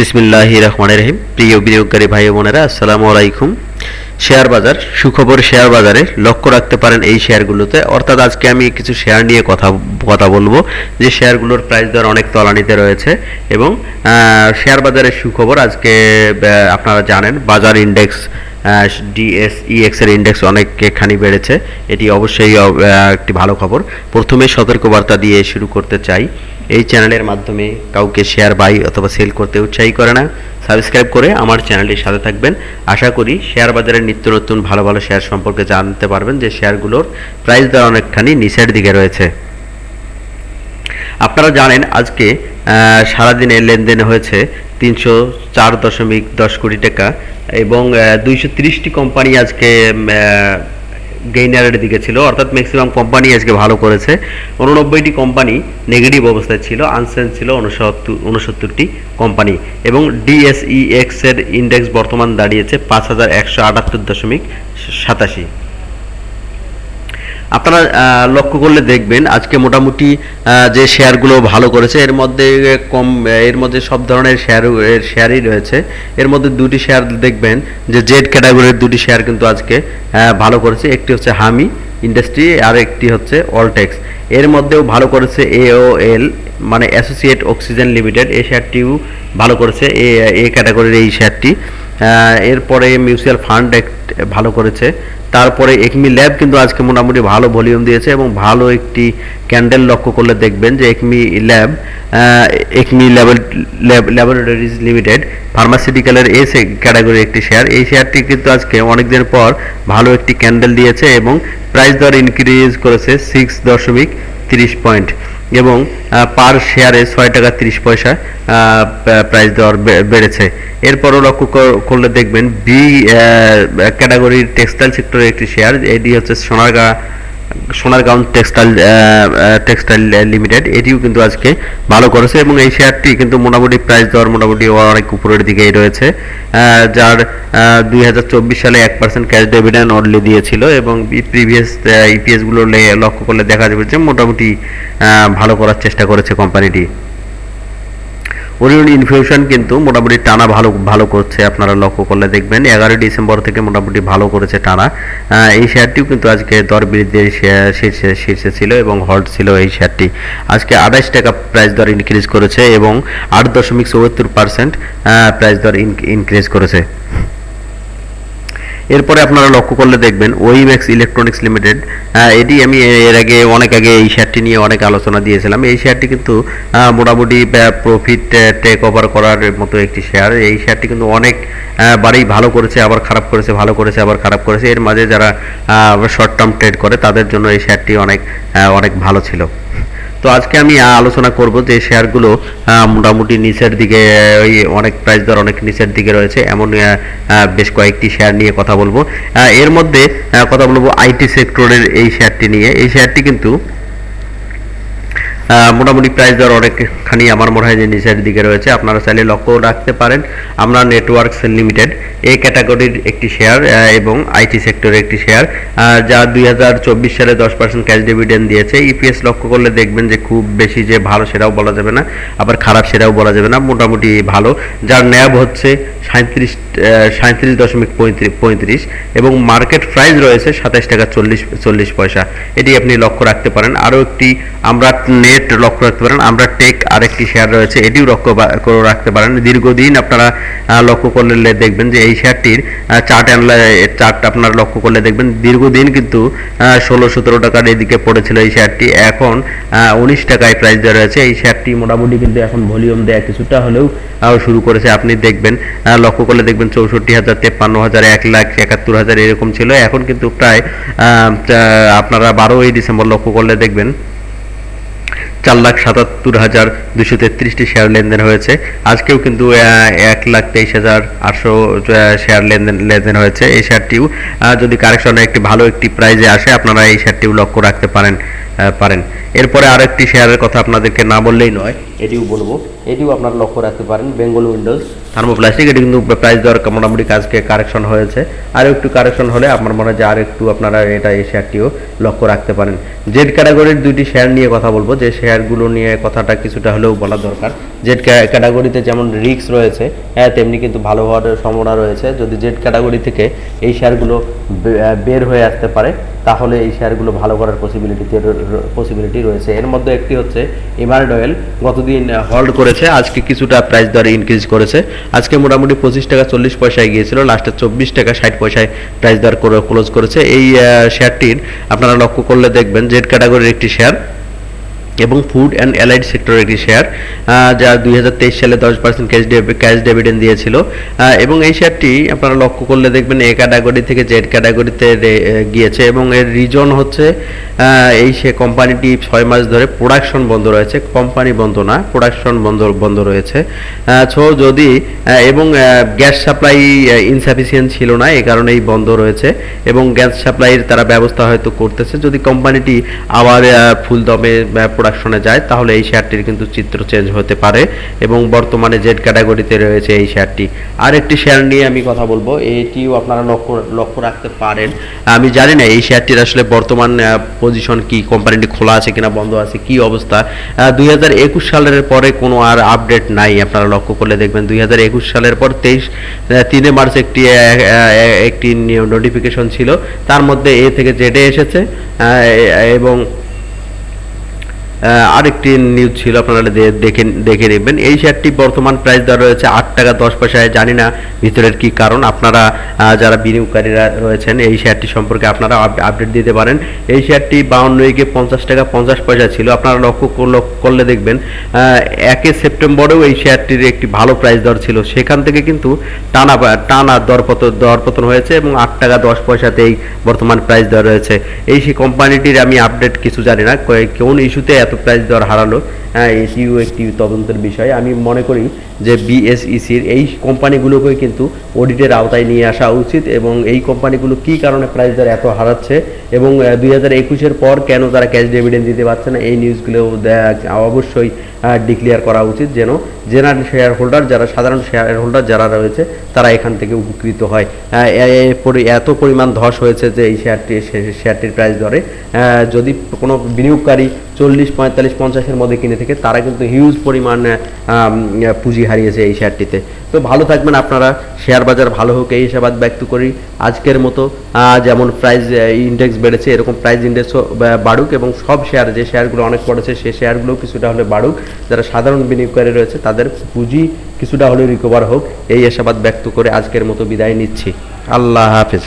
বিসমিল্লাহ রহমান রহিম প্রিয় বিনিয়োগকারী ভাই বোনেরা, আসসালামু আলাইকুম। শেয়ার বাজার, সুখবর শেয়ার বাজারে লক্ষ্য রাখতে পারেন এই শেয়ারগুলোতে। অর্থাৎ আজকে আমি কিছু শেয়ার নিয়ে কথা কথা বলব। যে শেয়ারগুলোর প্রাইস দর অনেক তলানিতে রয়েছে এবং শেয়ার বাজারের সুখবর আজকে আপনারা জানেন, বাজার ইন্ডেক্স ডিএসইএক্স এর ইন্ডেক্স অনেকখানি বেড়েছে। এটি অবশ্যই একটি ভালো খবর। প্রথমে সতর্কবার্তা দিয়ে শুরু করতে চাই। এই চ্যানেলের মাধ্যমে কাউকে শেয়ার বাই অথবা সেল করতে উৎসাহী করে না। সাবস্ক্রাইব করে আমার চ্যানেলটির সাথে থাকবেন। আশা করি শেয়ার বাজারের নিত্য নতুন ভালো ভালো শেয়ার সম্পর্কে জানতে পারবেন যে শেয়ারগুলোর প্রাইস দর অনেকখানি নিচের দিকে রয়েছে। আপনারা জানেন আজকে সারাদিনে লেনদেন হয়েছে তিনশো চার দশমিক দশ কোটি টাকা এবং দুইশো তিরিশটি কোম্পানি আজকে গেইনারের দিকে ছিল। অর্থাৎ ম্যাক্সিমাম কোম্পানি আজকে ভালো করেছে। উননব্বইটি কোম্পানি নেগেটিভ অবস্থায় ছিল আনসেন ছিল উনসত্তর উনসত্তরটি কোম্পানি এবং ডিএসইএক্সের ইন্ডেক্স বর্তমান দাঁড়িয়েছে পাঁচ হাজার একশো আটাত্তর দশমিক সাতাশি। আপনারা লক্ষ্য করলে দেখবেন আজকে মোটামুটি যে শেয়ারগুলো ভালো করেছে, এর মধ্যে কম, এর মধ্যে সব ধরনের শেয়ার শেয়ারই রয়েছে। এর মধ্যে দুটি শেয়ার দেখবেন যে জেড ক্যাটাগরির দুটি শেয়ার কিন্তু আজকে ভালো করেছে। একটি হচ্ছে হামি ইন্ডাস্ট্রি আর একটি হচ্ছে অলটেক্স এর মধ্যেও ভালো করেছে এল মানে অ্যাসোসিয়েট অক্সিজেন লিমিটেড এই শেয়ারটিও ভালো করেছে এ এ ক্যাটাগরির এই শেয়ারটি। এরপরে মিউচুয়াল ফান্ড ভালো করেছে। তারপরে একমি ল্যাব কিন্তু আজকে মোটামুটি ভালো ভলিউম দিয়েছে এবং ভালো একটি ক্যান্ডেল লক্ষ্য করলে দেখবেন যে ACME lab ACME laboratories limited ফার্মাসিউটিক্যালের A ক্যাটাগরির একটি শেয়ার এই শেয়ারটি কিন্তু আজকে অনেকদিন পর ভালো একটি ক্যান্ডেল দিয়েছে এবং প্রাইস দর ইনক্রিজ করেছে সিক্স দশমিক তিরিশ পয়েন্ট এবং পার শেয়ারে ছয় টাকা তিরিশ পয়সা প্রাইস দর বেড়েছে। এরপরও লক্ষ্য কর- করলে দেখবেন বি ক্যাটাগরির টেক্সটাইল সেক্টরের একটি শেয়ার এটি হচ্ছে Sonargaon Sonargaon textile textile limited এটিও কিন্তু আজকে ভালো করেছে এবং এই শেয়ারটি কিন্তু মোটামুটি প্রাইস দেওয়ার মোটামুটি অনেক উপরের দিকেই রয়েছে। যার দুই হাজার চব্বিশ সালে এক পার্সেন্ট ক্যাশ ডিভিডেন্ড অনলি দিয়েছিল এবং প্রিভিয়াস ইপিএসগুলো লক্ষ্য করলে দেখা যাবে যে মোটামুটি ভালো করার চেষ্টা করেছে কোম্পানিটি ওরিয়ন ইনফিউশন কিন্তু মোটামুটি টানা ভালো ভালো করছে। আপনারা লক্ষ্য করলে দেখবেন এগারোই ডিসেম্বর থেকে মোটামুটি ভালো করেছে টানা। এই শেয়ারটিও কিন্তু আজকে দর বৃদ্ধির শীর্ষে শীর্ষে ছিল এবং হল্ট ছিল এই শেয়ারটি আজকে আঠাশ টাকা প্রাইস দর ইনক্রিজ করেছে এবং আট দশমিক চৌহত্তর পার্সেন্ট প্রাইস দর ইনক্রিজ করেছে। এরপরে আপনারা লক্ষ্য করলে দেখবেন ওইম্যাক্স ইলেকট্রনিক্স লিমিটেড এটি আমি এর আগে অনেক আগে এই শেয়ারটি নিয়ে অনেক আলোচনা দিয়েছিলাম। এই শেয়ারটি কিন্তু মোটামুটি প্রফিট টেক ওভার করার মতো একটি শেয়ার। এই শেয়ারটি কিন্তু অনেক বারেই ভালো করেছে, আবার খারাপ করেছে, ভালো করেছে, আবার খারাপ করেছে। এর মাঝে যারা শর্ট টার্ম ট্রেড করে, তাদের জন্য এই শেয়ারটি অনেক অনেক ভালো ছিল। তো আজকে আমি আলোচনা করব যে শেয়ারগুলো মোটামুটি নিচের দিকে ওই অনেক প্রাইস দর অনেক নিচের দিকে রয়েছে। এমন বেশ কয়েকটি শেয়ার নিয়ে কথা বলব। এর মধ্যে কথা বলব আইটি সেক্টরের এই শেয়ারটি নিয়ে। এই শেয়ারটি কিন্তু মোটামুটি প্রাইস দর অনেকখানি আমার মনে হয় যে নিচের দিকে রয়েছে। আপনারা চাইলে লক্ষ্য রাখতে পারেন। আমরা নেটওয়ার্কস লিমিটেড এই ক্যাটাগরির একটি শেয়ার এবং আইটি সেক্টরের একটি শেয়ার যা দুই হাজার চব্বিশ সালে দশ পার্সেন্ট ক্যাশ ডিভিডেন্ড দিয়েছে। ইপিএস লক্ষ্য করলে দেখবেন যে খুব বেশি যে ভালো সেটাও বলা যাবে না, আবার খারাপ সেটাও বলা যাবে না। মোটামুটি ভালো। যার ন্যাব হচ্ছে সাঁত্রিশ সাঁত্রিশ দশমিক পঁয়ত্রিশ এবং মার্কেট প্রাইস রয়েছে সাতাশ টাকা চল্লিশ চল্লিশ পয়সা। এটি আপনি লক্ষ্য রাখতে পারেন। আরও একটি, আমরা নেট লক্ষ্য রাখতে পারেন। আমরা টেক আরেকটি শেয়ার রয়েছে, এটিও লক্ষ্য করে রাখতে পারেন। দীর্ঘদিন আপনারা লক্ষ্য করলে দেখবেন যে এই শেয়ারটির চার্ট চার্ট আপনারা লক্ষ্য করলে দেখবেন দীর্ঘদিন কিন্তু ষোলো, সতেরো টাকার এদিকে পড়েছিল এই শেয়ারটি এখন উনিশ টাকায় প্রাইস দেওয়া রয়েছে। এই শেয়ারটি মোটামুটি কিন্তু এখন ভলিউম দেয়া কিছুটা হলেও শুরু করেছে। আপনি দেখবেন লক্ষ্য করলে দেখবেন চৌষট্টি হাজার, তেপ্পান্ন হাজার, এক লাখ, একাত্তর হাজার এরকম ছিল। এখন কিন্তু প্রায় আপনারা বারোই ডিসেম্বর লক্ষ্য করলে দেখবেন চার লাখ সাতাত্তর হাজার দুশো তেত্রিশটি শেয়ার লেনদেন হয়েছে। আজকেও কিন্তু এক লাখ তেইশ হাজার আটশো শেয়ার লেনদেন লেনদেন হয়েছে এই শেয়ারটিও যদি কারেকশনে একটি ভালো একটি প্রাইজে আসে, আপনারা এই শেয়ারটিও লক্ষ্য রাখতে পারেন পারেন। এরপরে আরেকটি শেয়ারের কথা আপনাদেরকে না বললেই নয়, এটিও বলব। এটিও আপনারা লক্ষ্য রাখতে পারেন, বেঙ্গল উইন্ডোজ। থার্মোপ্লাস্টিক, এটি কিন্তু প্রাইস দর মোটামুটি কাজকে কারেকশন হয়েছে। আরও একটু কারেকশন হলে আমার মনে হয় যে আর একটু আপনারা এটা এই শেয়ারটিও লক্ষ্য রাখতে পারেন। জেড ক্যাটাগরির দুইটি শেয়ার নিয়ে কথা বলব। যে শেয়ারগুলো নিয়ে কথাটা কিছুটা হলেও বলা দরকার। জেড ক্যাটাগরিতে যেমন রিস্ক রয়েছে হ্যাঁ তেমনি কিন্তু ভালো হওয়ার সম্ভাবনা রয়েছে। যদি জেড ক্যাটাগরি থেকে এই শেয়ারগুলো বের হয়ে আসতে পারে তাহলে এই শেয়ারগুলো ভালো করার পসিবিলিটি পসিবিলিটি রয়েছে। এর মধ্যে একটি হচ্ছে এমারেড অয়েল গতদিন হল্ড করেছে। আজকে কিছুটা প্রাইস দরে ইনক্রিজ করেছে। আজকে মোটামুটি পঁচিশ টাকা চল্লিশ পয়সায় গিয়েছিল। লাস্টে চব্বিশ টাকা ষাট পয়সায় প্রাইস দর করে ক্লোজ করেছে। এই শেয়ারটির আপনারা লক্ষ্য করলে দেখবেন জেড ক্যাটাগরির একটি শেয়ার। এবং ফুড অ্যান্ড অ্যালাইড সেক্টরের একটি শেয়ার যা দুই হাজার তেইশ সালে দশ পার্সেন্ট ক্যাশ ক্যাশ ডেভিডেন্ড দিয়েছিল। এবং এই শেয়ারটি আপনারা লক্ষ্য করলে দেখবেন এ ক্যাটাগরি থেকে জেড ক্যাটাগরিতে গিয়েছে এবং এর রিজন হচ্ছে এই সে কোম্পানিটি ছয় মাস ধরে প্রোডাকশন বন্ধ রয়েছে। কোম্পানি বন্ধ না প্রোডাকশন বন্ধ বন্ধ রয়েছে। সো যদি এবং গ্যাস সাপ্লাই ইনসাফিসিয়েন্ট ছিল না, এ কারণে এই বন্ধ রয়েছে এবং গ্যাস সাপ্লাইয়ের তারা ব্যবস্থা হয়তো করতেছে। যদি কোম্পানিটি আবার ফুল দমে প্রোডাকশনে যায়, তাহলে এই শেয়ারটির কিন্তু চিত্র চেঞ্জ হতে পারে এবং বর্তমানে জেড ক্যাটাগরিতে রয়েছে এই শেয়ারটি আর একটি শেয়ার নিয়ে আমি কথা বলব, এটিও আপনারা লক্ষ্য লক্ষ্য রাখতে পারেন। আমি জানি না এই শেয়ারটির আসলে বর্তমান পজিশন কি কোম্পানিটি খোলা আছে কিনা, বন্ধ আছে, কি অবস্থা। দুই হাজার একুশ সালের পরে কোনো আর আপডেট নাই, আপনারা লক্ষ্য করলে দেখবেন দুই হাজার একুশ সালের পর তেইশ তিনে মার্চ একটি একটি নোটিফিকেশন ছিল। তার মধ্যে এ থেকে জেডে এসেছে এবং আরেকটি নিউজ ছিল, আপনারা দেখে দেখে নেবেন। এই শেয়ারটি বর্তমান প্রাইস দেওয়া রয়েছে আট টাকা দশ পয়সায়। জানি না ভিতরের কি কারণ। আপনারা যারা বিনিয়োগকারীরা রয়েছেন, এই শেয়ারটি সম্পর্কে আপনারা আপ- আপডেট দিতে পারেন। এই শেয়ারটি বাউন্ন একে পঞ্চাশ টাকা পঞ্চাশ পয়সা ছিল। আপনারা লক্ষ্য কর- লক্ষ্য করলে দেখবেন একে সেপ্টেম্বরেও এই শেয়ারটির একটি ভালো প্রাইস দর ছিল। সেখান থেকে কিন্তু টানা টানা দরপতন দরপতন হয়েছে এবং আট টাকা দশ পয়সাতেই বর্তমান প্রাইস দর রয়েছে। এই সেই কোম্পানিটির আমি আপডেট কিছু জানি না। কোন ইস্যুতে এত প্রাইস দর হারালো। হ্যাঁ এটিও একটি তদন্তের বিষয় আমি মনে করি যে বিএসইসির এই কোম্পানিগুলোকে কিন্তু অডিটের আওতায় নিয়ে আসা উচিত এবং এই কোম্পানিগুলো কি কারণে প্রাইস দর এত হারাচ্ছে এবং দুই হাজার একুশের পর কেন তারা ক্যাশ ডিভিডেন্ড দিতে পারছে না, এই নিউজগুলো অবশ্যই ডিক্লেয়ার করা উচিত যেন জেনারেল শেয়ার হোল্ডার যারা, সাধারণ শেয়ার হোল্ডার যারা রয়েছে, তারা এখান থেকে উপকৃত হয়। এত পরিমাণ ধস হয়েছে যে এই শেয়ারটি শেয়ারটির প্রাইস ধরে। যদি কোনো বিনিয়োগকারী চল্লিশ, পঁয়তাল্লিশ, পঞ্চাশের মধ্যে কিনে থাকে, তারা কিন্তু হিউজ পরিমাণে পুঁজি হারিয়েছে এই শেয়ারটিতে। তো ভালো থাকবেন আপনারা। শেয়ার বাজার ভালো হোক, এই হিসাবাদ ব্যক্ত করি। আজকের মতো যেমন প্রাইস ইন্ডেক্স বেড়েছে, এরকম প্রাইস ইন্ডেক্সও বাড়ুক এবং সব শেয়ার যে শেয়ারগুলো অনেক পড়েছে সেই শেয়ারগুলো কিছুটা হলে বাড়ুক। যারা সাধারণ বিনিয়োগকারী রয়েছে, তাদের পুঁজি কিছুটা হলে রিকভার হোক, এই আশাবাদ ব্যক্ত করে আজকের মতো বিদায় নিচ্ছি। আল্লাহ হাফিজ।